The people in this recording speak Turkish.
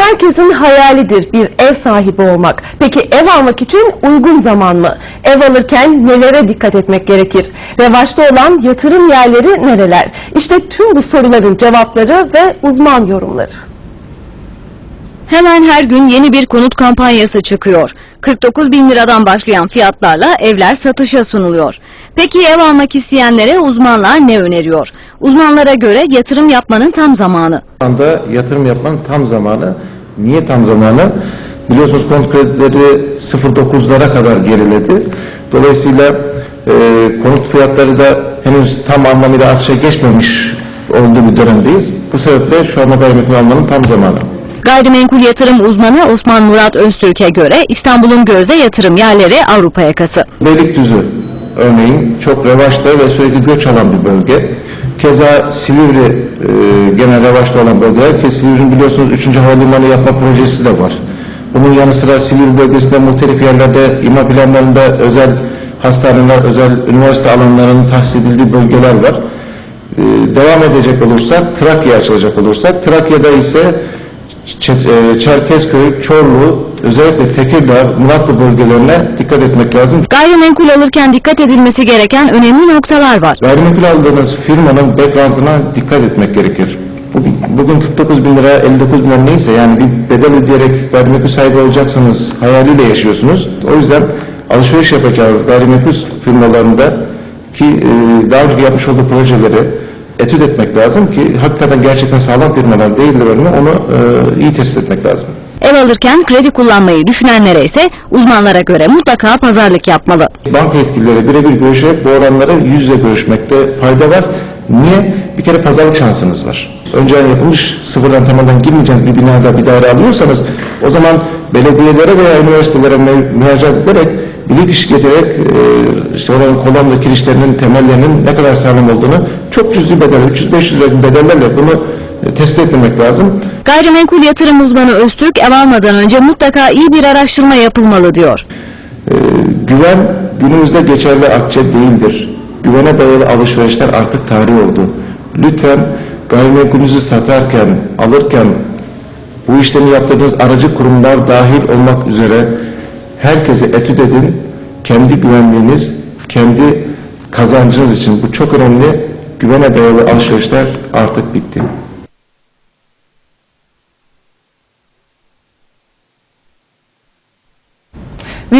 herkesin hayalidir bir ev sahibi olmak. Peki ev almak için uygun zaman mı? Ev alırken nelere dikkat etmek gerekir? Revaçta olan yatırım yerleri nereler? İşte tüm bu soruların cevapları ve uzman yorumları. Hemen her gün yeni bir konut kampanyası çıkıyor. 49 bin liradan başlayan fiyatlarla evler satışa sunuluyor. Peki ev almak isteyenlere uzmanlar ne öneriyor? Uzmanlara göre yatırım yapmanın tam zamanı. Şu anda yatırım yapmanın tam zamanı. Niye tam zamanı? Biliyorsunuz konut kredileri 0.9'lara kadar geriledi. Dolayısıyla e, konut fiyatları da henüz tam anlamıyla artışa geçmemiş olduğu bir dönemdeyiz. Bu sebeple şu anda gayrimenkul almanın tam zamanı. Gayrimenkul yatırım uzmanı Osman Murat Öztürk'e göre İstanbul'un gözde yatırım yerleri Avrupa yakası. Beylikdüzü örneğin çok revaçta ve sürekli göç alan bir bölge. Keza Silivri e, gene revaçta olan bölgeler ki Silivri'nin biliyorsunuz 3. havalimanı yapma projesi de var. Bunun yanı sıra Silivri bölgesinde muhtelif yerlerde imar planlarında özel hastaneler, özel üniversite alanlarının tahsis edildiği bölgeler var. E, devam edecek olursak, Trakya açılacak olursak, Trakya'da ise Ç- e, Çerkezköy, Çorlu, özellikle Tekirdağ, Muratlı bölgelerine dikkat etmek lazım. Gayrimenkul alırken dikkat edilmesi gereken önemli noktalar var. Gayrimenkul aldığınız firmanın background'ına dikkat etmek gerekir. Bugün, bugün 49 bin lira, 59 bin lira neyse yani bir bedel ödeyerek gayrimenkul sahibi olacaksınız hayaliyle yaşıyorsunuz. O yüzden alışveriş yapacağınız gayrimenkul firmalarında ki e, daha önce yapmış olduğu projeleri etüt etmek lazım ki hakikaten gerçekten sağlam firmalar değildir mi onu e, iyi tespit etmek lazım. Ev alırken kredi kullanmayı düşünenlere ise uzmanlara göre mutlaka pazarlık yapmalı. Banka yetkilileri birebir görüşerek bu oranları yüz yüze görüşmekte fayda var. Niye? Bir kere pazarlık şansınız var. Önceden yapılmış sıfırdan tamamen girmeyeceğiniz bir binada bir daire alıyorsanız o zaman belediyelere veya üniversitelere mü- müracaat ederek bilirkişi getirerek e, işte oranın kolonlu kirişlerinin temellerinin ne kadar sağlam olduğunu çok cüzi bedel, 300-500 lira bedellerle bunu e, tespit etmek lazım. Gayrimenkul yatırım uzmanı Öztürk ev almadan önce mutlaka iyi bir araştırma yapılmalı diyor. Ee, güven günümüzde geçerli akçe değildir. Güvene dayalı alışverişler artık tarih oldu. Lütfen gayrimenkulünüzü satarken, alırken bu işlemi yaptığınız aracı kurumlar dahil olmak üzere herkesi etüt edin. Kendi güvenliğiniz, kendi kazancınız için bu çok önemli. Güvene dayalı alışverişler artık bitti.